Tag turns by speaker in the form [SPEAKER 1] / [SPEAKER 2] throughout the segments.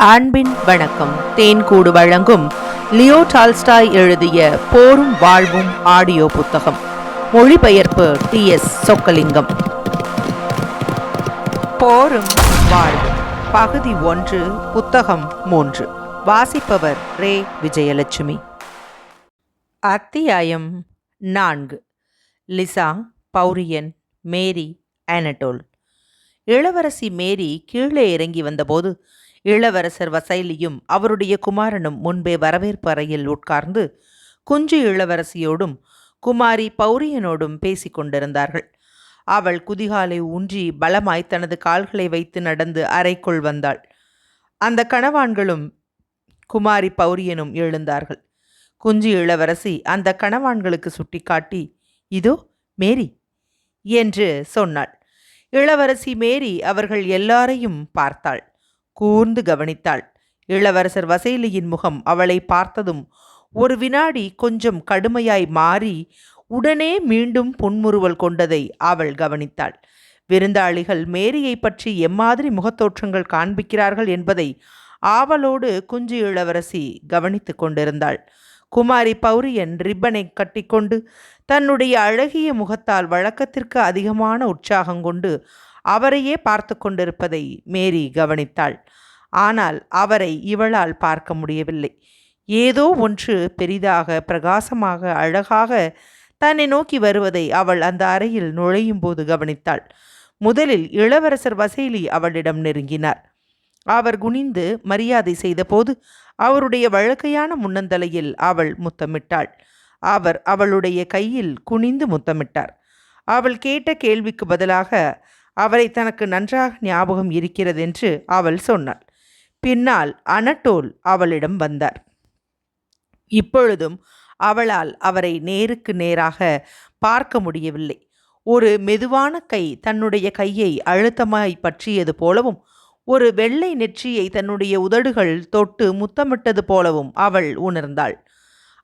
[SPEAKER 1] அன்பின் வணக்கம். தேன்கூடு வழங்கும் லியோ டால்ஸ்டாய் எழுதிய போரும் வாழ்வும் ஆடியோ புத்தகம். மொழிபெயர்ப்பு டி எஸ் சொக்கலிங்கம். போரும் வாழ்வும். பகுதி ஒன்று புத்தகம் மூன்று. வாசிப்பவர் ரே. விஜயலட்சுமி. அத்தியாயம் நான்கு. லிசா பௌரியன் மேரி அனடோல் இளவரசி மேரி கீழே இறங்கி வந்தபோது இளவரசர் வசைலியும் அவருடைய குமாரனும் முன்பே வரவேற்பு அறையில் உட்கார்ந்து குஞ்சு இளவரசியோடும் குமாரி பௌரியனோடும் பேசிக் கொண்டிருந்தார்கள். அவள் குதிகாலை ஊன்றி பலமாய் தனது கால்களை வைத்து நடந்து அறைக்குள் வந்தாள். அந்த கணவான்களும் குமாரி பௌரியனும் எழுந்தார்கள். குஞ்சு இளவரசி அந்த கணவான்களுக்கு சுட்டிக்காட்டி இதோ மேரி என்று சொன்னாள். இளவரசி மேரி அவர்கள் எல்லாரையும் பார்த்தாள். கூர்ந்து கவனித்தாள். இளவரசர் வசைலியின் முகம் அவளை பார்த்ததும் ஒரு வினாடி கொஞ்சம் கடுமையாய் மாறி உடனே மீண்டும் புன்முறுவல் கொண்டதை அவள் கவனித்தாள். விருந்தாளிகள் மேரியை பற்றி எம்மாதிரி முகத்தோற்றங்கள் காண்பிக்கிறார்கள் என்பதை ஆவலோடு குஞ்சு இளவரசி கவனித்து கொண்டிருந்தாள். குமாரி பௌரியன் ரிப்பனை கட்டிக்கொண்டு தன்னுடைய அழகிய முகத்தால் வழக்கத்திற்கு அதிகமான உற்சாகம் கொண்டு அவரையே பார்த்து கொண்டிருப்பதை மேரி கவனித்தாள். ஆனால் அவரை இவளால் பார்க்க முடியவில்லை. ஏதோ ஒன்று பெரிதாக பிரகாசமாக அழகாக தன்னை நோக்கி வருவதை அவள் அந்த அறையில் நுழையும் போது கவனித்தாள். முதலில் இளவரசர் வசைலி அவளிடம் நெருங்கினார். அவர் குனிந்து மரியாதை செய்தபோது அவருடைய வழக்கையான முன்னந்தலையில் அவள் முத்தமிட்டாள். அவர் அவளுடைய கையில் குனிந்து முத்தமிட்டார். அவள் கேட்ட கேள்விக்கு பதிலாக அவரை தனக்கு நன்றாக ஞாபகம் இருக்கிறதென்று அவள் சொன்னாள். பின்னால் அனட்டோல் அவளிடம் வந்தார். இப்பொழுதும் அவளால் அவரை நேருக்கு நேராக பார்க்க முடியவில்லை. ஒரு மெதுவான கை தன்னுடைய கையை அழுத்தமாய் பற்றியது போலவும் ஒரு வெள்ளை நெற்றியை தன்னுடைய உதடுகள் தொட்டு முத்தமிட்டது போலவும் அவள் உணர்ந்தாள்.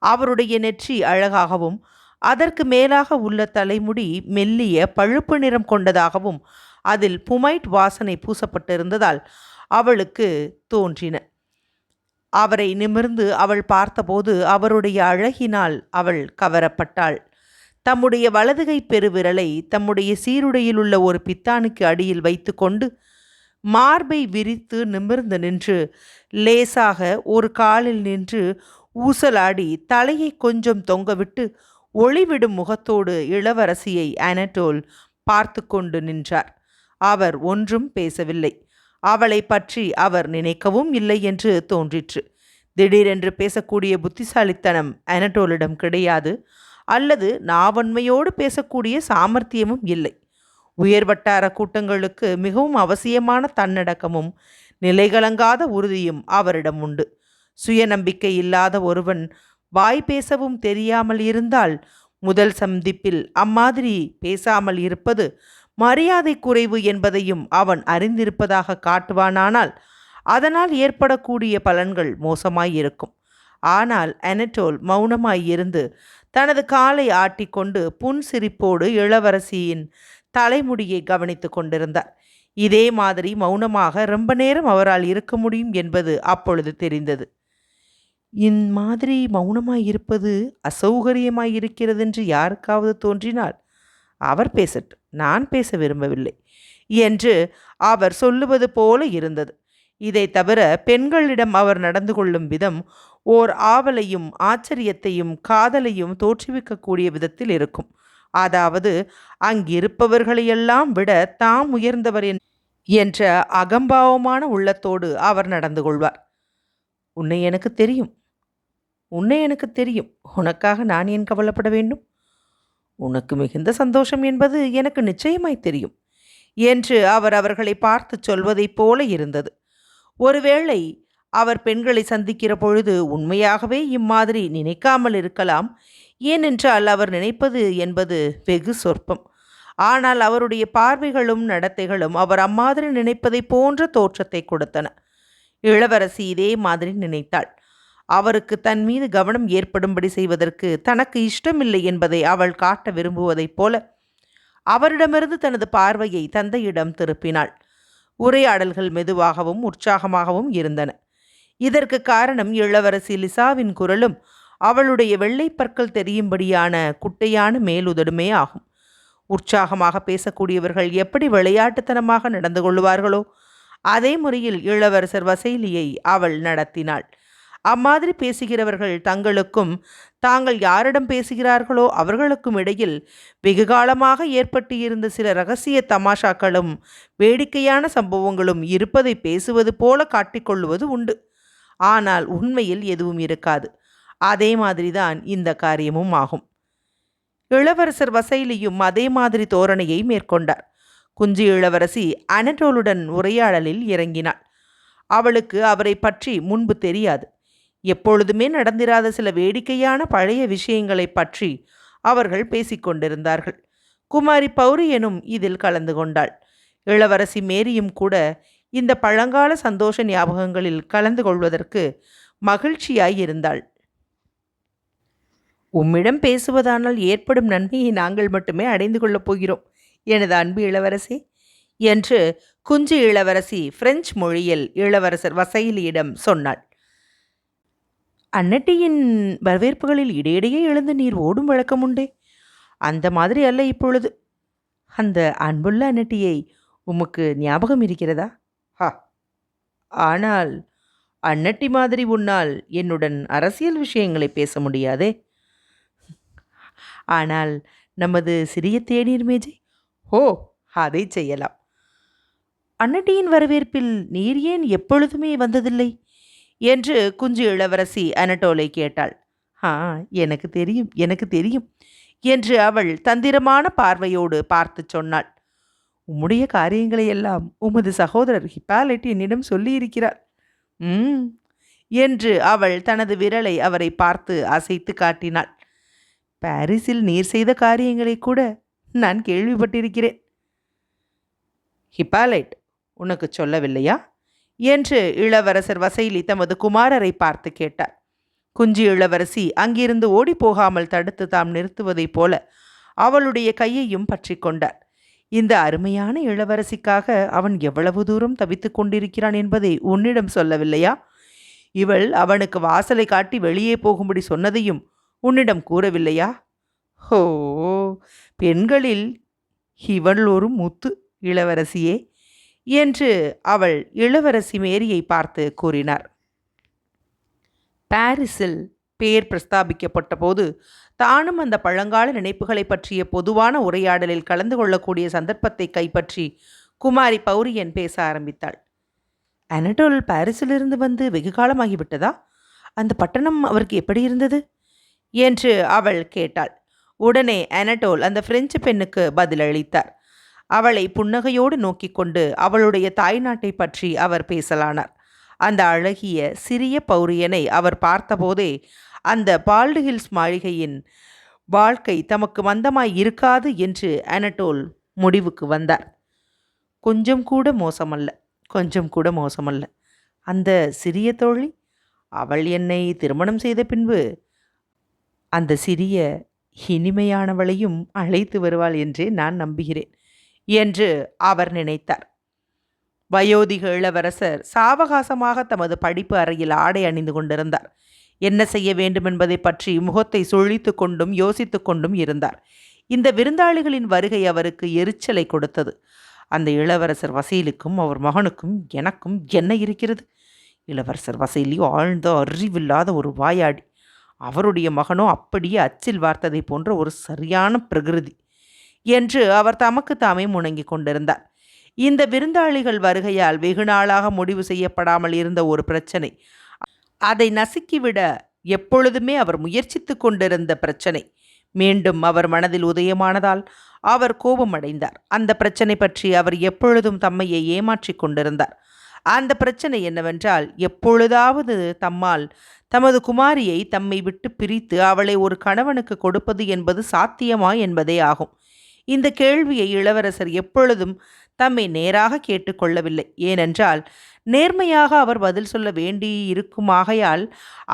[SPEAKER 1] அவருடைய நெற்றி அழகாகவும் அதற்கு மேலாக உள்ள தலைமுடி மெல்லிய பழுப்பு நிறம் கொண்டதாகவும் அதில் புமைட் வாசனை பூசப்பட்டிருந்ததால் அவளுக்கு தோன்றின. அவரை நிமிர்ந்து அவள் பார்த்தபோது அவருடைய அழகினால் அவள் கவரப்பட்டாள். தம்முடைய வலதுகை பெருவிரலை தம்முடைய சீருடையில் உள்ள ஒரு பித்தானுக்கு அடியில் வைத்துக்கொண்டு மார்பை விரித்து நிமிர்ந்து நின்று லேசாக ஒரு காலில் நின்று ஊசலாடி தலையை கொஞ்சம் தொங்கவிட்டு ஒளிவிடும் முகத்தோடு இளவரசியை அனட்டோல் பார்த்து கொண்டு நின்றார். அவர் ஒன்றும் பேசவில்லை. அவளை பற்றி அவர் நினைக்கவும் இல்லை என்று தோன்றிற்று. திடீரென்று பேசக்கூடிய புத்திசாலித்தனம் அனட்டோலிடம் கிடையாது. அல்லது நாவன்மையோடு பேசக்கூடிய சாமர்த்தியமும் இல்லை. உயர் வட்டார கூட்டங்களுக்கு மிகவும் அவசியமான தன்னடக்கமும் நிலைகலங்காத உறுதியும் அவரிடம் உண்டு. சுயநம்பிக்கை இல்லாத ஒருவன் வாய் பேசவும் தெரியாமல் இருந்தால் முதல் சந்திப்பில் அம்மாதிரி பேசாமல் இருப்பது மரியாதை குறைவு என்பதையும் அவன் அறிந்திருப்பதாக காட்டுவானானால் அதனால் ஏற்படக்கூடிய பலன்கள் மோசமாயிருக்கும். ஆனால் அனட்டோல் மௌனமாய் இருந்து தனது காலை ஆட்டிக்கொண்டு புன் சிரிப்போடு இளவரசியின் தலைமுடியை கவனித்து கொண்டிருந்தார். இதே மாதிரி மௌனமாக ரொம்ப நேரம் அவரால் இருக்க முடியும் என்பது அப்பொழுது தெரிந்தது. இம்மாதிரி மௌனமாய் இருப்பது அசௌகரியமாய் இருக்கிறதென்று யாருக்காவது தோன்றினால் அவர் பேசட்டும். நான் பேச விரும்பவில்லை என்று அவர் சொல்லுவது போல இருந்தது. இதை தவிர பெண்களிடம் அவர் நடந்து கொள்ளும் விதம் ஓர் ஆவலையும் ஆச்சரியத்தையும் காதலையும் தோற்றுவிக்கக்கூடிய விதத்தில் இருக்கும். அதாவது அங்கிருப்பவர்களையெல்லாம் விட தாம் உயர்ந்தவர் என்ற அகம்பாவமான உள்ளத்தோடு அவர் நடந்து கொள்வார். உன்னை எனக்கு தெரியும். உன்னை எனக்கு தெரியும். உனக்காக நான் ஏன் கவலைப்பட வேண்டும்? உனக்கு மிகுந்த சந்தோஷம் என்பது எனக்கு நிச்சயமாய் தெரியும் என்று அவர் அவர்களை பார்த்து சொல்வதைப் போல இருந்தது. ஒருவேளை அவர் பெண்களை சந்திக்கிற பொழுது உண்மையாகவே இம்மாதிரி நினைக்காமல் இருக்கலாம். ஏனென்றால் அவர் நினைப்பது என்பது வெகு சொற்பம். ஆனால் அவருடைய பார்வைகளும் நடத்தைகளும் அவர் அம்மாதிரி நினைப்பதை போன்ற தோற்றத்தை கொடுத்தன. இளவரசி இதே மாதிரி நினைத்தாள். அவருக்கு தன் மீது கவனம் ஏற்படும்படி செய்வதற்கு தனக்கு இஷ்டமில்லை என்பதை அவள் காட்ட விரும்புவதைப் போல அவரிடமிருந்து தனது பார்வையை தந்தையிடம் திருப்பினாள். உரையாடல்கள் மெதுவாகவும் உற்சாகமாகவும் இருந்தன. இதற்கு காரணம் இளவரசி லிசாவின் குரலும் அவளுடைய வெள்ளைப்பற்கள் தெரியும்படியான குட்டையான மேலுதடுமே ஆகும். உற்சாகமாக பேசக்கூடியவர்கள் எப்படி விளையாட்டுத்தனமாக நடந்து கொள்வார்களோ அதே முறையில் இளவரசர் வசைலியை அவள் நடத்தினாள். அம்மாதிரி பேசுகிறவர்கள் தங்களுக்கும் தாங்கள் யாரிடம் பேசுகிறார்களோ அவர்களுக்கும் இடையில் வெகுகாலமாக ஏற்பட்டு இருந்த சில ரகசிய தமாஷாக்களும் வேடிக்கையான சம்பவங்களும் இருப்பதை பேசுவது போல காட்டிக்கொள்வது உண்டு. ஆனால் உண்மையில் எதுவும் இருக்காது. அதே மாதிரிதான் இந்த காரியமும் ஆகும். இளவரசர் வசைலியும் அதே மாதிரி தோரணையை மேற்கொண்டார். குஞ்சு இளவரசி அனடோலுடன் உரையாடலில் இறங்கினாள். அவளுக்கு அவரை பற்றி முன்பு தெரியாது. எப்பொழுதுமே நடந்திராத சில வேடிக்கையான பழைய விஷயங்களை பற்றி அவர்கள் பேசிக்கொண்டிருந்தார்கள் குமாரி பௌரி எனும் இதில் கலந்து கொண்டாள். இளவரசி மேரியும் கூட இந்த பழங்கால சந்தோஷ ஞாபகங்களில் கலந்து கொள்வதற்கு மகிழ்ச்சியாய் இருந்தாள். உம்மிடம் பேசுவதானால் ஏற்படும் நன்மையை நாங்கள் மட்டுமே அடைந்து கொள்ளப் போகிறோம் எனது அன்பு இளவரசி என்று குஞ்சு இளவரசி பிரெஞ்சு மொழியில் இளவரசர் வசைலியிடம் சொன்னாள். அன்னட்டியின் வரவேற்புகளில் இடையிடையே எழுந்து நீர் ஓடும் வழக்கம் உண்டே. அந்த மாதிரி அல்ல இப்பொழுது. அந்த அன்புள்ள அன்னட்டியை உமக்கு ஞாபகம் இருக்கிறதா? ஹா. ஆனால் அன்னட்டி மாதிரி உன்னால் என்னுடன் அரசியல் விஷயங்களை பேச முடியாதே. ஆனால் நமது சிறிய தேநீர் மேஜை? ஓ அதை செய்யலாம். அன்னட்டியின் வரவேற்பில் நீர் ஏன் எப்பொழுதுமே வந்ததில்லை? என்று குஞ்சு இளவரசி அனட்டோலை கேட்டாள். ஆ எனக்கு தெரியும் எனக்கு தெரியும் என்று அவள் தந்திரமான பார்வையோடு பார்த்து சொன்னாள். உம்முடைய காரியங்களை எல்லாம் உமது சகோதரர் ஹிப்பாலைட் என்னிடம் சொல்லியிருக்கிறார். ம் என்று அவள் தனது விரலை அவரை பார்த்து அசைத்து காட்டினாள். பாரிஸில் நீர் செய்த காரியங்களை கூட நான் கேள்விப்பட்டிருக்கிறேன். ஹிப்பாலைட் உனக்கு சொல்லவில்லையா? என்று இளவரசர் வசைலி தமது குமாரரை பார்த்து கேட்டார். குஞ்சு இளவரசி அங்கிருந்து ஓடிப்போகாமல் தடுத்து தாம் நிறுத்துவதைப் போல அவளுடைய கையையும் பற்றி கொண்டார். இந்த அருமையான இளவரசிக்காக அவன் எவ்வளவு தூரம் தவித்து கொண்டிருக்கிறான் என்பதை உன்னிடம் சொல்லவில்லையா? இவள் அவனுக்கு வாசலை காட்டி வெளியே போகும்படி சொன்னதையும் உன்னிடம் கூறவில்லையா? ஹோ பெண்களில் இவள் ஒரு முத்து இளவரசியே. என்று அவள் இளவரசி மேரியை பார்த்து கூறினார். பாரிஸில் பெயர் பிரஸ்தாபிக்கப்பட்ட போது தானும் அந்த பழங்கால நினைப்புகளை பற்றிய பொதுவான உரையாடலில் கலந்து கொள்ளக்கூடிய சந்தர்ப்பத்தை கைப்பற்றி குமாரி பௌரியன் பேச ஆரம்பித்தாள். அனடோல் பாரிஸிலிருந்து வந்து வெகு காலமாகிவிட்டதா? அந்த பட்டணம் அவருக்கு எப்படி இருந்தது? என்று அவள் கேட்டாள். உடனே அனடோல் அந்த பிரெஞ்சு பெண்ணுக்கு பதிலளித்தார். அவளை புன்னகையோடு நோக்கி கொண்டு அவளுடைய தாய்நாட்டை பற்றி அவர் பேசலானார். அந்த அழகிய சிறிய பௌரியனை அவர் பார்த்தபோதே அந்த பால்டு ஹில்ஸ் மாளிகையின் வாழ்க்கை தமக்கு மந்தமாய் இருக்காது என்று அனட்டோல் முடிவுக்கு வந்தார். கொஞ்சம் கூட மோசமல்ல கொஞ்சம் கூட மோசமல்ல. அந்த சிறிய தோழி அவள் என்னை திருமணம் செய்த பின்பு அந்த சிறிய இனிமையானவளையும் அழைத்து வருவாள் என்றே நான் நம்புகிறேன். என்று அவர் நினைத்தார். வயோதிக இளவரசர் சாவகாசமாக தமது படிப்பு அறையில் ஆடை அணிந்து கொண்டிருந்தார். என்ன செய்ய வேண்டுமென்பதை பற்றி முகத்தை சுழித்து கொண்டும் யோசித்து கொண்டும் இருந்தார். இந்த விருந்தாளிகளின் வருகை அவருக்கு எரிச்சலை கொடுத்தது. அந்த இளவரசர் வசீலுக்கும் அவர் மகனுக்கும் எனக்கும் என்ன இருக்கிறது? இளவரசர் வசீலி ஆழ்ந்த அறிவில்லாத ஒரு வாயாடி. அவருடைய மகனோ அப்படியே அச்சில் வார்த்ததை போன்ற ஒரு சரியான பிரகிருதி. என்று அவர் தமக்கு தாமே முணங்கிக் கொண்டிருந்தார். இந்த விருந்தாளிகள் வருகையால் வெகு நாளாக முடிவு செய்யப்படாமல் இருந்த ஒரு பிரச்சனை. அதை நசுக்கிவிட எப்பொழுதுமே அவர் முயற்சித்து கொண்டிருந்த பிரச்சனை. மீண்டும் அவர் மனதில் உதயமானதால் அவர் கோபமடைந்தார். அந்த பிரச்சனை பற்றி அவர் எப்பொழுதும் தம்மையை ஏமாற்றிக் கொண்டிருந்தார். அந்த பிரச்சனை என்னவென்றால் எப்பொழுதாவது தம்மால் தமது குமாரியை தம்மை விட்டு பிரித்து அவளை ஒரு கணவனுக்கு கொடுப்பது என்பது சாத்தியமா என்பதே ஆகும். இந்த கேள்வியை இளவரசர் எப்பொழுதும் தம்மை நேராக கேட்டுக்கொள்ளவில்லை. ஏனென்றால் நேர்மையாக அவர் பதில் சொல்ல வேண்டி இருக்குமாகையால்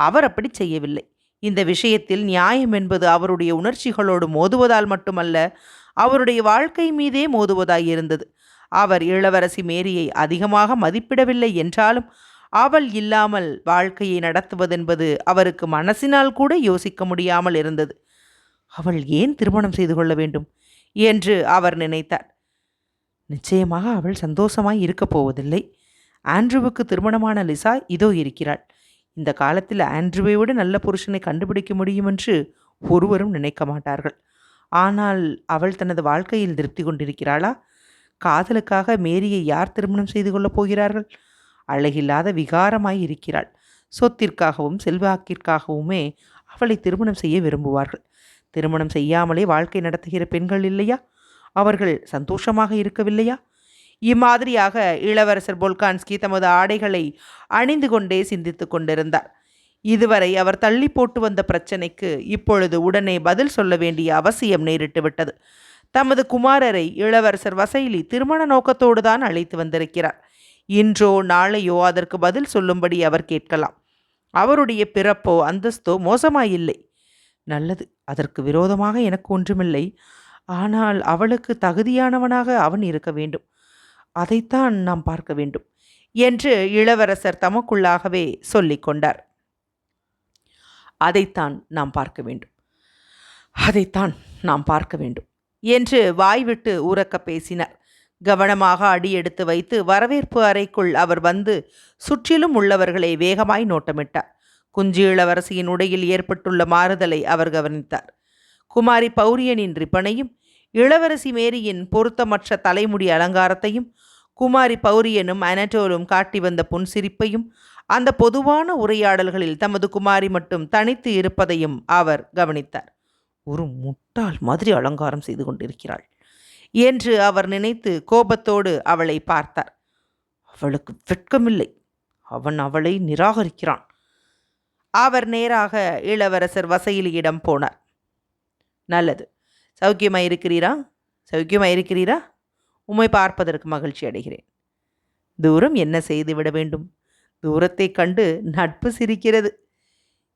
[SPEAKER 1] அவர் அப்படி செய்யவில்லை. இந்த விஷயத்தில் நியாயம் என்பது அவருடைய உணர்ச்சிகளோடு மோதுவதால் மட்டுமல்ல அவருடைய வாழ்க்கை மீதே மோதுவதாய் இருந்தது. அவர் இளவரசி மேரியை அதிகமாக மதிப்பிடவில்லை என்றாலும் அவள் இல்லாமல் வாழ்க்கையை நடத்துவதென்பது அவருக்கு மனசினால் கூட யோசிக்க முடியாமல் இருந்தது. அவள் ஏன் திருமணம் செய்து கொள்ள வேண்டும்? என்று அவர் நினைத்தார். நிச்சயமாக அவள் சந்தோஷமாய் இருக்கப் போவதில்லை. ஆண்ட்ரூவுக்கு திருமணமான லிசா இதோ இருக்கிறாள். இந்த காலத்தில் ஆண்ட்ரூவை விட நல்ல புருஷனை கண்டுபிடிக்க முடியும் என்று ஒருவரும் நினைக்க மாட்டார்கள். ஆனால் அவள் தனது வாழ்க்கையில் திருப்தி கொண்டிருக்கிறாளா? காதலுக்காக மேரியை யார் திருமணம் செய்து கொள்ளப் போகிறார்கள்? அழகில்லாத விகாரமாய் இருக்கிறாள். சொத்திற்காகவும் செல்வாக்கிற்காகவுமே அவளை திருமணம் செய்ய விரும்புவார்கள். திருமணம் செய்யாமலே வாழ்க்கை நடத்துகிற பெண்கள் இல்லையா? அவர்கள் சந்தோஷமாக இருக்கவில்லையா? இம்மாதிரியாக இளவரசர் போல்கான்ஸ்கி தமது ஆடைகளை அணிந்து கொண்டே சிந்தித்து கொண்டிருந்தார். இதுவரை அவர் தள்ளி போட்டு வந்த பிரச்சனைக்கு இப்பொழுது உடனே பதில் சொல்ல வேண்டிய அவசியம் நேரிட்டு விட்டது. தமது குமாரரை இளவரசர் வசைலி திருமண நோக்கத்தோடு தான் அழைத்து வந்திருக்கிறார். இன்றோ நாளையோ அதற்கு பதில் சொல்லும்படி அவர் கேட்கலாம். அவருடைய பிறப்போ அந்தஸ்தோ மோசமாயில்லை. நல்லது. அதற்கு விரோதமாக எனக்கு ஒன்றுமில்லை. ஆனால் அவளுக்கு தகுதியானவனாக அவன் இருக்க வேண்டும். அதைத்தான் நாம் பார்க்க வேண்டும் என்று இளவரசர் தமக்குள்ளாகவே சொல்லிக்கொண்டார் அதைத்தான் நாம் பார்க்க வேண்டும். அதைத்தான் நாம் பார்க்க வேண்டும் என்று வாய்விட்டு உறக்க பேசினார். கவனமாக அடி எடுத்து வைத்து வரவேற்பு அறைக்குள் அவர் வந்து சுற்றிலும் உள்ளவர்களை வேகமாய் நோட்டமிட்டார். குஞ்சு இளவரசியின் உடையில் ஏற்பட்டுள்ள மாறுதலை அவர் கவனித்தார். குமாரி பௌரியனின் ரிப்பனையும் இளவரசி மேரியின் பொருத்தமற்ற தலைமுடி அலங்காரத்தையும் குமாரி பௌரியனும் அனட்டோலும் காட்டி வந்த புன்சிரிப்பையும் அந்த பொதுவான உரையாடல்களில் தமது குமாரி மட்டும் தனித்து இருப்பதையும் அவர் கவனித்தார். ஒரு முட்டாள் மாதிரி அலங்காரம் செய்து கொண்டிருக்கிறாள் என்று அவர் நினைத்து கோபத்தோடு அவளை பார்த்தார். அவளுக்கு வெட்கமில்லை. அவன் அவளை நிராகரிக்கிறான். அவர் நேராக இளவரசர் வசையிலியிடம் போனார். நல்லது. சௌக்கியமாக இருக்கிறீரா சௌக்கியமாக இருக்கிறீரா உம்மை பார்ப்பதற்கு மகிழ்ச்சி அடைகிறேன். தூரம் என்ன செய்து விட வேண்டும்? தூரத்தை கண்டு நட்பு சிரிக்கிறது.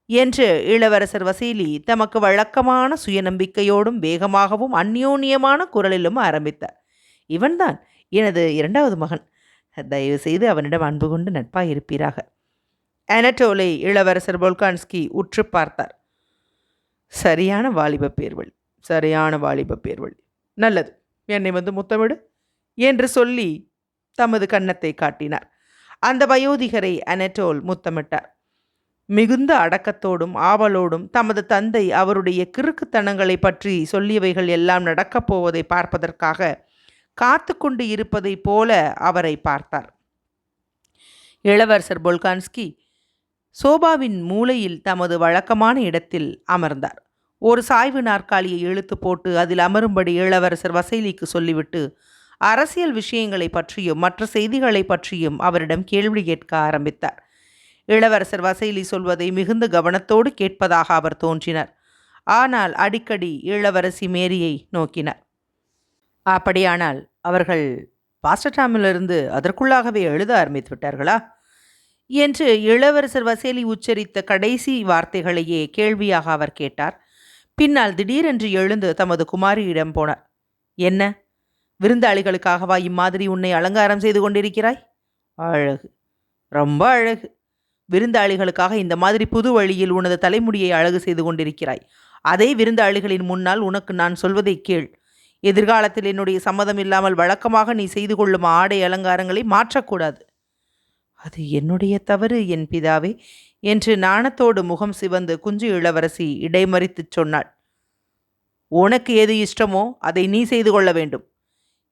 [SPEAKER 1] என்று இளவரசர் வசீலி தமக்கு வழக்கமான சுயநம்பிக்கையோடும் வேகமாகவும் அந்யோன்யமான குரலிலும் ஆரம்பித்தார். இவன்தான். எனது இரண்டாவது மகன். தயவு செய்து அவனிடம் அன்பு கொண்டு நட்பாக இருப்பீராக அனட்டோலை இளவரசர் போல்கான்ஸ்கி உற்று பார்த்தார். சரியான வாலிப பேர்வழி சரியான வாலிப பேர்வழி. நல்லது என்னை வந்து முத்தமிடு என்று சொல்லி தமது கன்னத்தை காட்டினார். அந்த வயோதிகரை அனட்டோல் முத்தமிட்டார். மிகுந்த அடக்கத்தோடும் ஆவலோடும் தமது தந்தை அவருடைய கிறுக்குத்தனங்களை பற்றி சொல்லியவைகள் எல்லாம் நடக்கப் போவதை பார்ப்பதற்காக காத்து கொண்டு இருப்பதைப் போல அவரை பார்த்தார். இளவரசர் பொல்கான்ஸ்கி சோபாவின் மூலையில் தமது வழக்கமான இடத்தில் அமர்ந்தார். ஒரு சாய்வு நாற்காலியை இழுத்து போட்டு அதில் அமரும்படி இளவரசர் வசைலிக்கு சொல்லிவிட்டு அரசியல் விஷயங்களை பற்றியும் மற்ற செய்திகளை பற்றியும் அவரிடம் கேள்வி கேட்க ஆரம்பித்தார். இளவரசர் வசைலி சொல்வதை மிகுந்த கவனத்தோடு கேட்பதாக அவர் தோன்றினார். ஆனால் அடிக்கடி இளவரசி மேரியை நோக்கினார். அப்படியானால் அவர்கள் பாஸ்டர்டாமிலிருந்து அதற்குள்ளாகவே எழுத ஆரம்பித்து விட்டார்களா? என்று இளவரசர் வசேலி உச்சரித்த கடைசி வார்த்தைகளையே கேள்வியாக அவர் கேட்டார். பின்னால் திடீரென்று எழுந்து தமது குமாரியிடம் போனார். என்ன? விருந்தாளிகளுக்காகவா இம்மாதிரி உன்னை அலங்காரம் செய்து கொண்டிருக்கிறாய்? அழகு. ரொம்ப அழகு. விருந்தாளிகளுக்காக இந்த மாதிரி புது வழியில் உனது தலைமுடியை அழகு செய்து கொண்டிருக்கிறாய். அதே விருந்தாளிகளின் முன்னால் உனக்கு நான் சொல்வதை கேள். எதிர்காலத்தில் என்னுடைய சம்மதம் இல்லாமல் வழக்கமாக நீ செய்து கொள்ளும் ஆடை அலங்காரங்களை மாற்றக்கூடாது. அது என்னுடைய தவறு என் பிதாவே என்று நாணத்தோடு முகம் சிவந்து குஞ்சு இளவரசி இடைமறித்துச் சொன்னாள். உனக்கு எது இஷ்டமோ அதை நீ செய்து கொள்ள வேண்டும்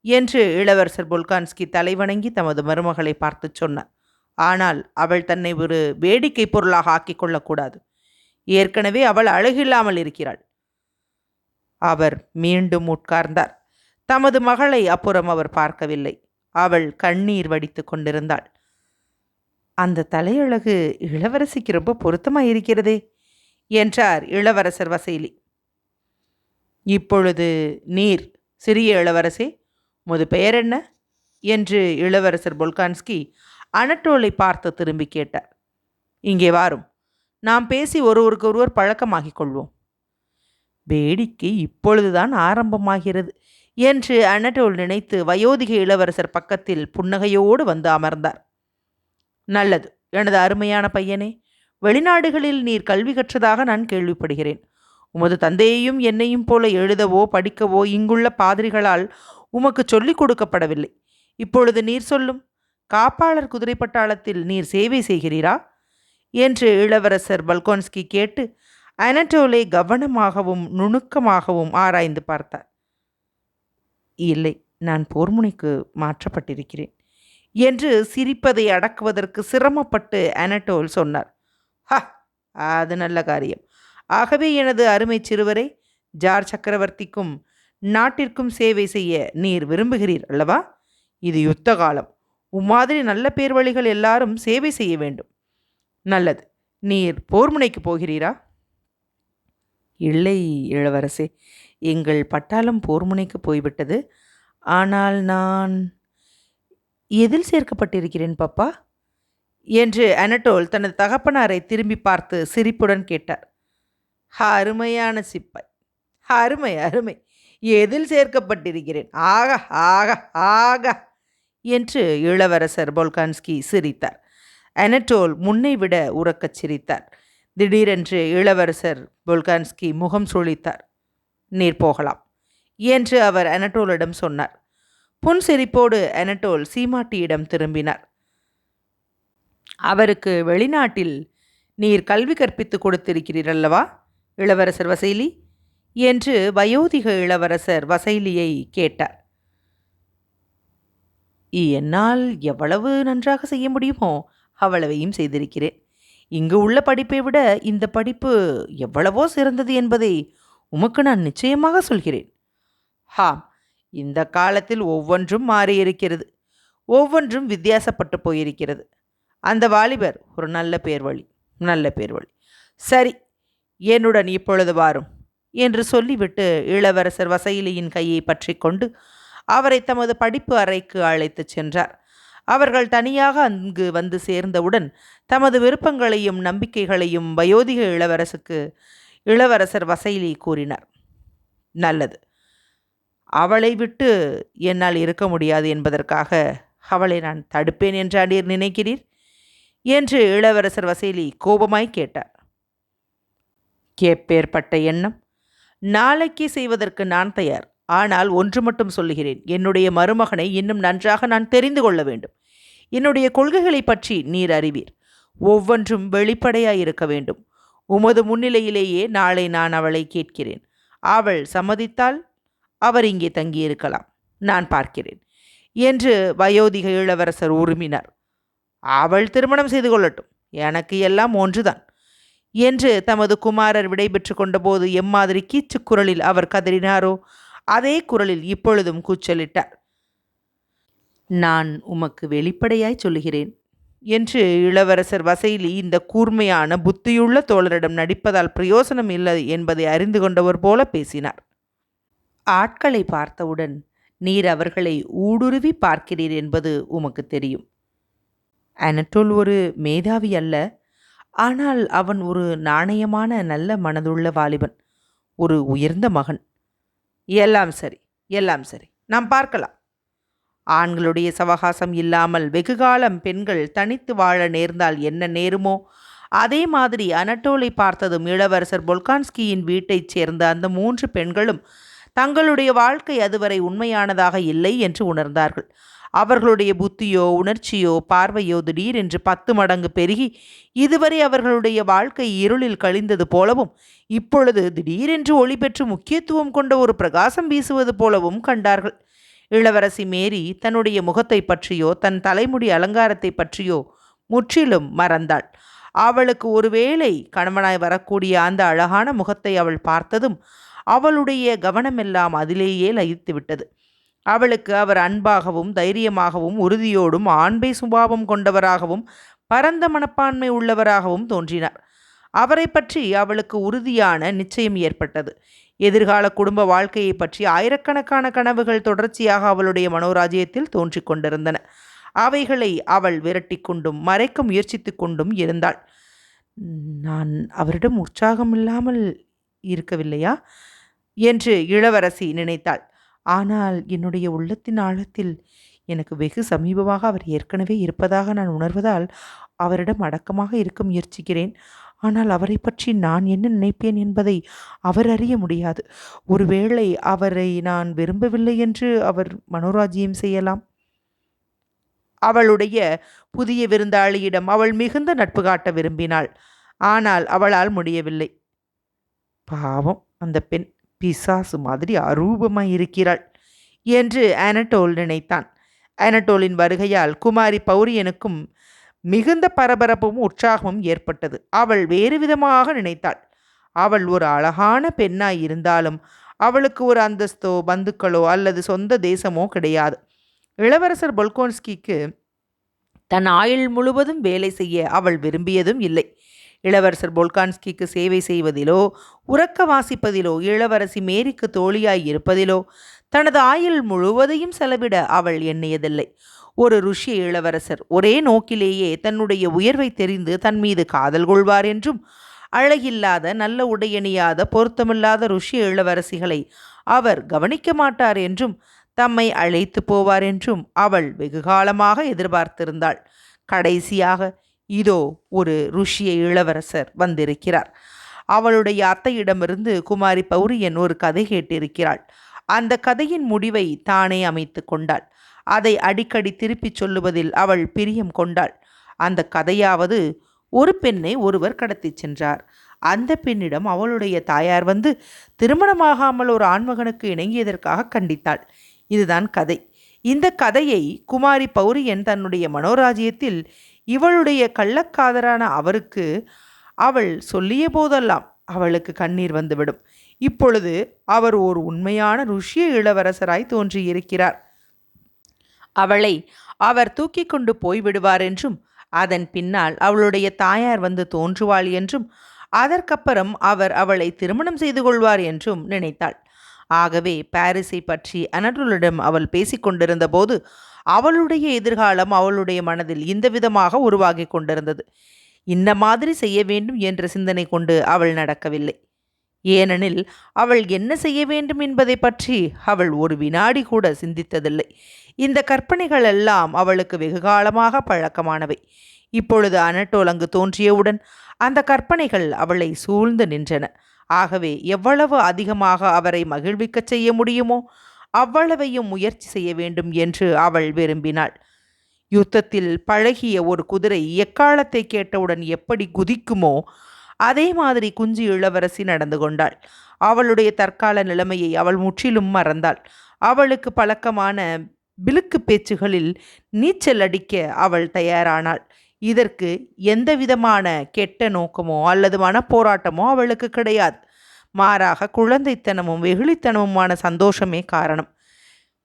[SPEAKER 1] என்று இளவரசர் பொல்கான்ஸ்கி தலைவணங்கி தமது மருமகளை பார்த்து சொன்னார். ஆனால் அவள் தன்னை ஒரு வேடிக்கை பொருளாக ஆக்கிக் கொள்ளக்கூடாது. ஏற்கனவே அவள் அழகில்லாமல் இருக்கிறாள். அவர் மீண்டும் உட்கார்ந்தார். தமது மகளை அப்புறம் அவர் பார்க்கவில்லை. அவள் கண்ணீர் வடித்து கொண்டிருந்தாள். அந்த தலையழகு இளவரசிக்கு ரொம்ப பொருத்தமாக இருக்கிறதே என்றார் இளவரசர் வசைலி. இப்பொழுது நீர் சிறிய இளவரசே முது பெயர் என்ன? என்று இளவரசர் பொல்கான்ஸ்கி அனட்டோலை பார்த்து திரும்பி கேட்டார். இங்கே வாரும் நாம் பேசி ஒருவருக்கு ஒருவர் பழக்கமாகிக் கொள்வோம். வேடிக்கை இப்பொழுதுதான் ஆரம்பமாகிறது என்று அனட்டோல் நினைத்து வயோதிக இளவரசர் பக்கத்தில் புன்னகையோடு வந்து அமர்ந்தார். நல்லது. எனது அருமையான பையனே வெளிநாடுகளில் நீர் கல்வி கற்றதாக நான் கேள்விப்படுகிறேன். உமது தந்தையையும் என்னையும் போல எழுதவோ படிக்கவோ இங்குள்ள பாதிரிகளால் உமக்கு சொல்லிக் கொடுக்கப்படவில்லை. இப்பொழுது நீர் சொல்லும் காப்பாளர் குதிரை பட்டாளத்தில் நீர் சேவை செய்கிறீரா? என்று இளவரசர் பல்கோன்ஸ்கி கேட்டு அனட்டோலை கவனமாகவும் நுணுக்கமாகவும் ஆராய்ந்து பார்த்தார். இல்லை நான் போர்முனைக்கு மாற்றப்பட்டிருக்கிறேன். என்று சிரிப்பதை அடக்குவதற்கு சிரமப்பட்டு அனட்டோல் சொன்னார். ஹ அது நல்ல காரியம். ஆகவே எனது அருமை சிறுவரை ஜார் சக்கரவர்த்திக்கும் நாட்டிற்கும் சேவை செய்ய நீர் விரும்புகிறீர் அல்லவா? இது யுத்த காலம். உம்மாதிரி நல்ல பேர் வழிகள் எல்லாரும் சேவை செய்ய வேண்டும். நல்லது. நீர் போர்முனைக்கு போகிறீரா? இல்லை இளவரசே. எங்கள் பட்டாளம் போர்முனைக்கு போய்விட்டது. ஆனால் நான் எதில் சேர்க்கப்பட்டிருக்கிறேன் பாப்பா? என்று அனட்டோல் தனது தகப்பனாரை திரும்பி பார்த்து சிரிப்புடன் கேட்டார். அருமையான சிப்பாய். அருமை அருமை. எதில் சேர்க்கப்பட்டிருக்கிறேன்? ஆக ஆக ஆக என்று இளவரசர் போல்கான்ஸ்கி சிரித்தார். அனட்டோல் முன்னை விட உறக்கச் சிரித்தார். திடீரென்று இளவரசர் போல்கான்ஸ்கி முகம் சுழித்தார். நீர் போகலாம் என்று அவர் அனட்டோலிடம் சொன்னார். புன்சிரிப்போடு அனட்டோல் சீமாட்டியிடம் திரும்பினார். அவருக்கு வெளிநாட்டில் நீர் கல்வி கற்பித்து கொடுத்திருக்கிறீரல்லவா இளவரசர் வசைலி? என்று வயோதிக இளவரசர் வசைலியை கேட்டார். என்னால் எவ்வளவு நன்றாக செய்ய முடியுமோ அவ்வளவையும் செய்திருக்கிறேன். இங்கு உள்ள படிப்பை விட இந்த படிப்பு எவ்வளவோ சிறந்தது என்பதை உமக்கு நான் நிச்சயமாக சொல்கிறேன். ஹாம் இந்த காலத்தில் ஒவ்வொன்றும் மாறியிருக்கிறது. ஒவ்வொன்றும் வித்தியாசப்பட்டு போயிருக்கிறது. அந்த வாலிபர் ஒரு நல்ல பேர் வழி நல்ல பேர் வழி சரி என்னுடன் இப்பொழுது வாரும் என்று சொல்லிவிட்டு இளவரசர் வசையிலியின் கையை பற்றி கொண்டு அவரை தமது படிப்பு அறைக்கு அழைத்துச் சென்றார். அவர்கள் தனியாக அங்கு வந்து சேர்ந்தவுடன் தமது விருப்பங்களையும் நம்பிக்கைகளையும் வயோதிக இளவரசுக்கு இளவரசர் வசைலி கூறினார். நல்லது. அவளை விட்டு என்னால் இருக்க முடியாது என்பதற்காக அவளை நான் தடுப்பேன் என்றா நீர் நினைக்கிறீர்? என்று இளவரசர் வசேலி கோபமாய் கேட்டார். கேப்பேற்பட்ட எண்ணம். நாளைக்கு செய்வதற்கு நான் தயார். ஆனால் ஒன்று மட்டும் சொல்லுகிறேன். என்னுடைய மருமகனை இன்னும் நன்றாக நான் தெரிந்து கொள்ள வேண்டும். என்னுடைய கொள்கைகளை பற்றி நீர் அறிவீர். ஒவ்வொன்றும் வெளிப்படையாய் இருக்க வேண்டும். உமது முன்னிலையிலேயே நாளை நான் அவளை கேட்கிறேன். அவள் சம்மதித்தால் அவர் இங்கே தங்கியிருக்கலாம். நான் பார்க்கிறேன். என்று வயோதிக இளவரசர் உருமினார். அவள் திருமணம் செய்து கொள்ளட்டும். எனக்கு எல்லாம் ஒன்றுதான். என்று தமது குமாரர் விடைபெற்று கொண்டபோது எம்மாதிரி கீச்சு குரலில் அவர் கதறினாரோ அதே குரலில் இப்பொழுதும் கூச்சலிட்டார். நான் உமக்கு வெளிப்படையாய் சொல்லுகிறேன் என்று இளவரசர் வசைலி இந்த கூர்மையான புத்தியுள்ள தோழரிடம் நடிப்பதால் பிரயோசனம் இல்லை என்பதை அறிந்து கொண்டவர் போல பேசினார். ஆட்களை பார்த்தவுடன் நீர் அவர்களை ஊடுருவி பார்க்கிறீர் என்பது உமக்கு தெரியும். அனட்டோல் ஒரு மேதாவி அல்ல ஆனால் அவன் ஒரு நாணயமான நல்ல மனதுள்ள வாலிபன் ஒரு உயர்ந்த மகன். எல்லாம் சரி எல்லாம் சரி நாம் பார்க்கலாம். ஆண்களுடைய சவகாசம் இல்லாமல் வெகுகாலம் பெண்கள் தனித்து வாழ நேர்ந்தால் என்ன நேருமோ? அதே மாதிரி அனட்டோலை பார்த்ததும் இளவரசர் பொல்கான்ஸ்கியின் வீட்டைச் சேர்ந்த அந்த மூன்று பெண்களும் தங்களுடைய வாழ்க்கை அதுவரை உண்மையானதாக இல்லை என்று உணர்ந்தார்கள். அவர்களுடைய புத்தியோ உணர்ச்சியோ பார்வையோ திடீரென்று பத்து மடங்கு பெருகி இதுவரை அவர்களுடைய வாழ்க்கை இருளில் கழிந்தது போலவும் இப்பொழுது திடீரென்று ஒளி பெற்று முக்கியத்துவம் கொண்ட ஒரு பிரகாசம் வீசுவது போலவும் கண்டார்கள். இளவரசி மேரி தன்னுடைய முகத்தை பற்றியோ தன் தலைமுடி அலங்காரத்தை பற்றியோ முற்றிலும் மறந்தாள். அவளுக்கு ஒருவேளை கணவனாய் வரக்கூடிய அந்த அழகான முகத்தை அவள் பார்த்ததும் அவளுடைய கவனமெல்லாம் அதிலேயே லயித்து விட்டது அவளுக்கு அவர் அன்பாகவும் தைரியமாகவும் உறுதியோடும் ஆண்பை சுபாவம் கொண்டவராகவும் பரந்த மனப்பான்மை உள்ளவராகவும் தோன்றினார். அவரை பற்றி அவளுக்கு உறுதியான நிச்சயம் ஏற்பட்டது. எதிர்கால குடும்ப வாழ்க்கையை பற்றி ஆயிரக்கணக்கான கனவுகள் தொடர்ச்சியாக அவளுடைய மனோராஜ்யத்தில் தோன்றிக் கொண்டிருந்தன. அவைகளை அவள் விரட்டி கொண்டும் மறைக்க முயற்சித்து கொண்டும் இருந்தாள். நான் அவரிடம் உற்சாகம் இல்லாமல் இருக்கவில்லையா? என்று இளவரசி நினைத்தாள். ஆனால் என்னுடைய உள்ளத்தின் ஆழத்தில் எனக்கு வெகு சமீபமாக அவர் ஏற்கனவே இருப்பதாக நான் உணர்வதால் அவரிடம் அடக்கமாக இருக்க முயற்சிக்கிறேன். ஆனால் அவரை பற்றி நான் என்ன நினைப்பேன் என்பதை அவர் அறிய முடியாது. ஒருவேளை அவரை நான் விரும்பவில்லை என்று அவர் மனோராஜ்யம் செய்யலாம். அவளுடைய புதிய விருந்தாளியிடம் அவள் மிகுந்த நட்பு காட்ட விரும்பினாள். ஆனால் அவளால் முடியவில்லை. பாவம் அந்த பெண் பிசாசு மாதிரி அரூபமாய் இருக்கிறாள் என்று அனட்டோல் நினைத்தான். அனட்டோலின் வருகையால் குமாரி பௌரியனுக்கும் மிகுந்த பரபரப்பும் உற்சாகமும் ஏற்பட்டது. அவள் வேறு விதமாக நினைத்தாள். அவள் ஒரு அழகான பெண்ணாய் இருந்தாலும் அவளுக்கு ஒரு அந்தஸ்தோ பந்துக்களோ அல்லது சொந்த தேசமோ கிடையாது. இளவரசர் பொல்கோன்ஸ்கிக்கு தன் ஆயுள் முழுவதும் வேலை செய்ய அவள் விரும்பியதும் இல்லை. இளவரசர் பொல்கான்ஸ்கிக்கு சேவை செய்வதிலோ உறக்க வாசிப்பதிலோ இளவரசி மேரிக்கு தோழியாய் இருப்பதிலோ தனது ஆயுள் முழுவதையும் செலவிட அவள் எண்ணியதில்லை. ஒரு ருஷ்ய இளவரசர் ஒரே நோக்கிலேயே தன்னுடைய உயர்வை தெரிந்து தன் மீது காதல் கொள்வார் என்றும் அழகில்லாத நல்ல உடையணியாத பொருத்தமில்லாத ருஷிய இளவரசிகளை அவர் கவனிக்க மாட்டார் என்றும் தம்மை அழைத்து போவார் என்றும் அவள் வெகுகாலமாக எதிர்பார்த்திருந்தாள். கடைசியாக இதோ ஒரு ருஷிய இளவரசர் வந்திருக்கிறார். அவளுடைய அத்தையிடமிருந்து குமாரி பௌரியன் ஒரு கதை கேட்டிருக்கிறாள். அந்த கதையின் முடிவை தானே அமைத்து கொண்டாள். அதை அடிக்கடி திருப்பிச் சொல்லுவதில் அவள் பிரியம் கொண்டாள். அந்த கதையாவது ஒரு பெண்ணை ஒருவர் கடத்திச் சென்றார். அந்த பெண்ணிடம் அவளுடைய தாயார் வந்து திருமணமாகாமல் ஒரு ஆண்மகனுக்கு இணங்கியதற்காக கண்டித்தாள். இதுதான் கதை. இந்த கதையை குமாரி பௌரியன் தன்னுடைய மனோராஜ்யத்தில் இவளுடைய கள்ளக்காதரான அவருக்கு அவள் சொல்லிய போதெல்லாம் அவளுக்கு கண்ணீர் வந்துவிடும். இப்பொழுது அவர் ஒரு உண்மையான ருஷிய இளவரசராய் தோன்றியிருக்கிறார். அவளை அவர் தூக்கி கொண்டு போய்விடுவார் என்றும் அதன் பின்னால் அவளுடைய தாயார் வந்து தோன்றுவாள் என்றும் அதற்கப்புறம் அவர் அவளை திருமணம் செய்து கொள்வார் என்றும் நினைத்தாள். ஆகவே பாரிஸை பற்றி அனருளிடம் அவள் பேசிக்கொண்டிருந்த போது அவளுடைய எதிர்காலம் அவளுடைய மனதில் இந்த விதமாக உருவாகி கொண்டிருந்தது. இந்த மாதிரி செய்ய வேண்டும் என்ற சிந்தனை கொண்டு அவள் நடக்கவில்லை. ஏனெனில் அவள் என்ன செய்ய வேண்டும் என்பதை பற்றி அவள் ஒரு வினாடி கூட சிந்தித்ததில்லை. இந்த கற்பனைகள் எல்லாம் அவளுக்கு வெகுகாலமாக பழக்கமானவை. இப்பொழுது அனட்டோல் அங்கு தோன்றியவுடன் அந்த கற்பனைகள் அவளை சூழ்ந்து நின்றன. ஆகவே எவ்வளவு அதிகமாக அவரை மகிழ்விக்கச் செய்ய முடியுமோ அவ்வளவையும் முயற்சி செய்ய வேண்டும் என்று அவள் விரும்பினாள். யுத்தத்தில் பழகிய ஒரு குதிரை எக்காலத்தை கேட்டவுடன் எப்படி குதிக்குமோ அதே மாதிரி குஞ்சு இளவரசி நடந்து கொண்டாள். அவளுடைய தற்கால நிலைமையை அவள் முற்றிலும் மறந்தாள். அவளுக்கு பழக்கமான பிலுக்கு பேச்சுகளில் நீச்சல் அடிக்க அவள் தயாரானாள். இதற்கு எந்த விதமான கெட்ட நோக்கமோ அல்லது மனப்போராட்டமோ அவளுக்கு கிடையாது. மாறாக குழந்தைத்தனமும் வெகுளித்தனமுமான சந்தோஷமே காரணம்.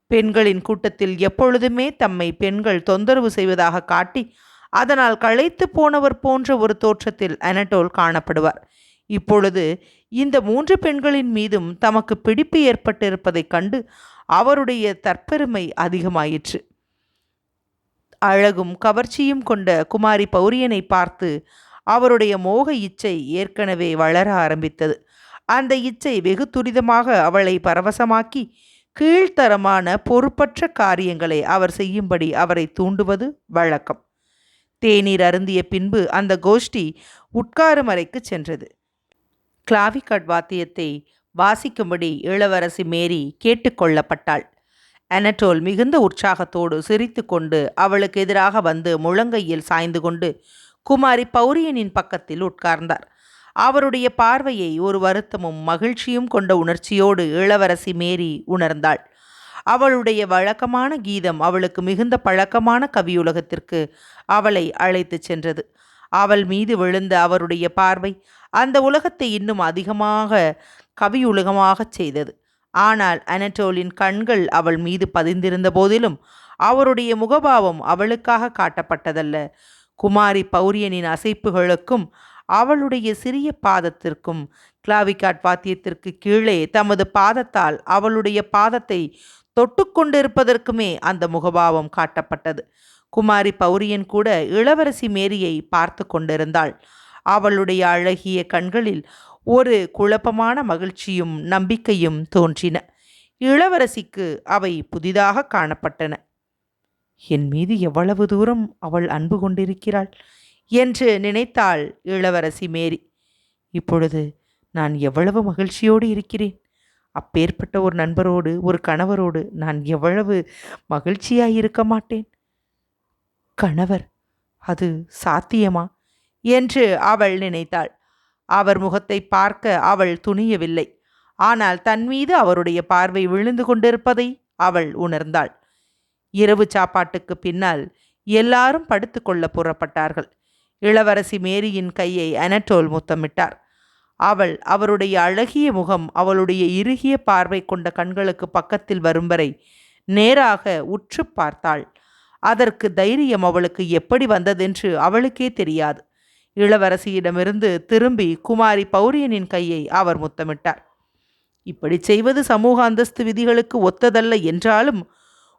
[SPEAKER 1] பெண்களின் கூட்டத்தில் எப்பொழுதுமே தம்மை பெண்கள் தொந்தரவு செய்வதாக காட்டி அதனால் களைத்து போனவர் போன்ற ஒரு தோற்றத்தில் அனட்டோல் காணப்படுவார். இப்பொழுது இந்த மூன்று பெண்களின் மீதும் தமக்கு பிடிப்பு ஏற்பட்டிருப்பதைக் கண்டு அவருடைய தற்பெருமை அதிகமாயிற்று. அழகும் கவர்ச்சியும் கொண்ட குமாரி பௌரியனை பார்த்து அவருடைய மோக இச்சை ஏற்கனவே வளர ஆரம்பித்தது. அந்த இச்சை வெகு துரிதமாக அவளை பரவசமாக்கி கீழ்த்தரமான பொறுப்பற்ற காரியங்களை அவர் செய்யும்படி அவரை தூண்டுவது வழக்கம். தேநீர் அருந்திய பின்பு அந்த கோஷ்டி உட்காரும் அறைக்கு சென்றது. கிளாவிகட் வாத்தியத்தை வாசிக்கும்படி இளவரசி மேரி கேட்டுக்கொள்ளப்பட்டாள் அனட்டோல் மிகுந்த உற்சாகத்தோடு சிரித்து கொண்டு அவளுக்கு எதிராக வந்து முழங்கையில் சாய்ந்து கொண்டு குமாரி பௌரியனின் பக்கத்தில் உட்கார்ந்தார். அவருடைய பார்வையை ஒரு வருத்தமும் மகிழ்ச்சியும் கொண்ட உணர்ச்சியோடு இளவரசி மேரி உணர்ந்தாள். அவளுடைய வழக்கமான கீதம் அவளுக்கு மிகுந்த பழக்கமான கவியுலகத்திற்கு அவளை அழைத்துச் சென்றது. அவள் மீது விழுந்த அவருடைய பார்வை அந்த உலகத்தை இன்னும் அதிகமாக கவியுலகமாகச் செய்தது. ஆனால் அனட்டோலின் கண்கள் அவள் மீது பதிந்திருந்த போதிலும் அவருடைய முகபாவம் அவளுக்காக காட்டப்பட்டதல்ல. குமாரி பௌரியனின் அசைப்புகளுக்கும் அவளுடைய சிறிய பாதத்திற்கும் கிளாவிகாட் வாத்தியத்திற்கு கீழே தமது பாதத்தால் அவளுடைய பாதத்தை தொட்டுக்கொண்டிருப்பதற்குமே அந்த முகபாவம் காட்டப்பட்டது. குமாரி பௌரியன் கூட இளவரசி மேரியை பார்த்து கொண்டிருந்தாள். அவளுடைய அழகிய கண்களில் ஒரு குழப்பமான மகிழ்ச்சியும் நம்பிக்கையும் தோன்றின. இளவரசிக்கு அவை புதிதாக காணப்பட்டன. என் மீது எவ்வளவு தூரம் அவள் அன்பு கொண்டிருக்கிறாள்? என்று நினைத்தாள் இளவரசி மேரி. இப்பொழுது நான் எவ்வளவு மகிழ்ச்சியோடு இருக்கிறேன். அப்பேற்பட்ட ஒரு நண்பரோடு ஒரு கணவரோடு நான் எவ்வளவு மகிழ்ச்சியாய் இருக்க மாட்டேன். கணவர் அது சாத்தியமா? என்று அவள் நினைத்தாள். அவர் முகத்தை பார்க்க அவள் துணியவில்லை. ஆனால் தன் மீது அவருடைய பார்வை விழுந்து கொண்டிருப்பதை அவள் உணர்ந்தாள். இரவு சாப்பாட்டுக்கு பின்னால் எல்லாரும் படுத்துக்கொள்ள புறப்பட்டார்கள். இளவரசி மேரியின் கையை அனட்டோல் முத்தமிட்டார். அவள் அவருடைய அழகிய முகம் அவளுடைய இறுகிய பார்வை கொண்ட கண்களுக்கு பக்கத்தில் வரும் வரை நேராக உற்று பார்த்தாள். அதற்கு தைரியம் அவளுக்கு எப்படி வந்ததென்று அவளுக்கே தெரியாது. இளவரசியிடமிருந்து திரும்பி குமாரி பௌரியனின் கையை அவர் முத்தமிட்டார். இப்படி செய்வது சமூக அந்தஸ்து விதிகளுக்கு ஒத்ததல்ல என்றாலும்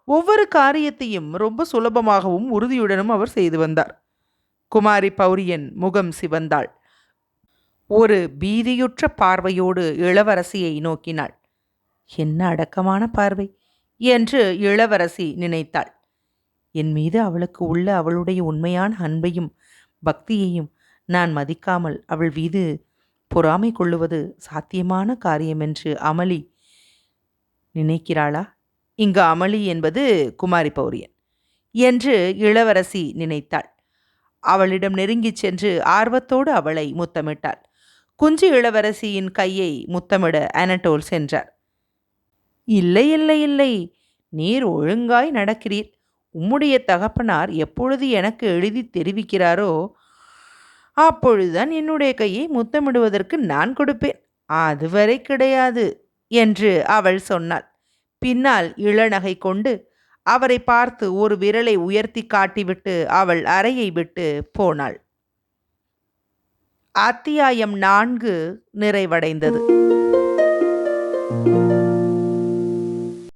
[SPEAKER 1] ஒவ்வொரு காரியத்தையும் ரொம்ப சுலபமாகவும் உறுதியுடனும் அவர் செய்து வந்தார். குமாரி பௌரியன் முகம் சிவந்தாள். ஒரு பீதியுற்ற பார்வையோடு இளவரசியை நோக்கினாள். என்ன அடக்கமான பார்வை என்று இளவரசி நினைத்தாள். என் மீது அவளுக்கு உள்ள அவளுடைய உண்மையான அன்பையும் பக்தியையும் நான் மதிக்காமல் அவள் மீது பொறாமை கொள்ளுவது சாத்தியமான காரியமென்று அமளி நினைக்கிறாளா? இங்கு அமளி என்பது குமாரி பௌரியன் என்று இளவரசி நினைத்தாள். அவளிடம் நெருங்கிச் சென்று ஆர்வத்தோடு அவளை முத்தமிட்டாள். குஞ்சு இளவரசியின் கையை முத்தமிட அனட்டோல் சென்றார். இல்லை இல்லை இல்லை. நீர் ஒழுங்காய் நடக்கிறீர். உம்முடைய தகப்பனார் எப்பொழுது எனக்கு எழுதி தெரிவிக்கிறாரோ அப்பொழுதுதான் என்னுடைய கையை முத்தமிடுவதற்கு நான் கொடுப்பேன். அதுவரை கிடையாது என்று அவள் சொன்னாள். பின்னால் இளநகை கொண்டு அவரை பார்த்து ஒரு விரலை உயர்த்தி காட்டிவிட்டு அவள் அறையை விட்டு போனாள். அத்தியாயம் நான்கு நிறைவடைந்தது.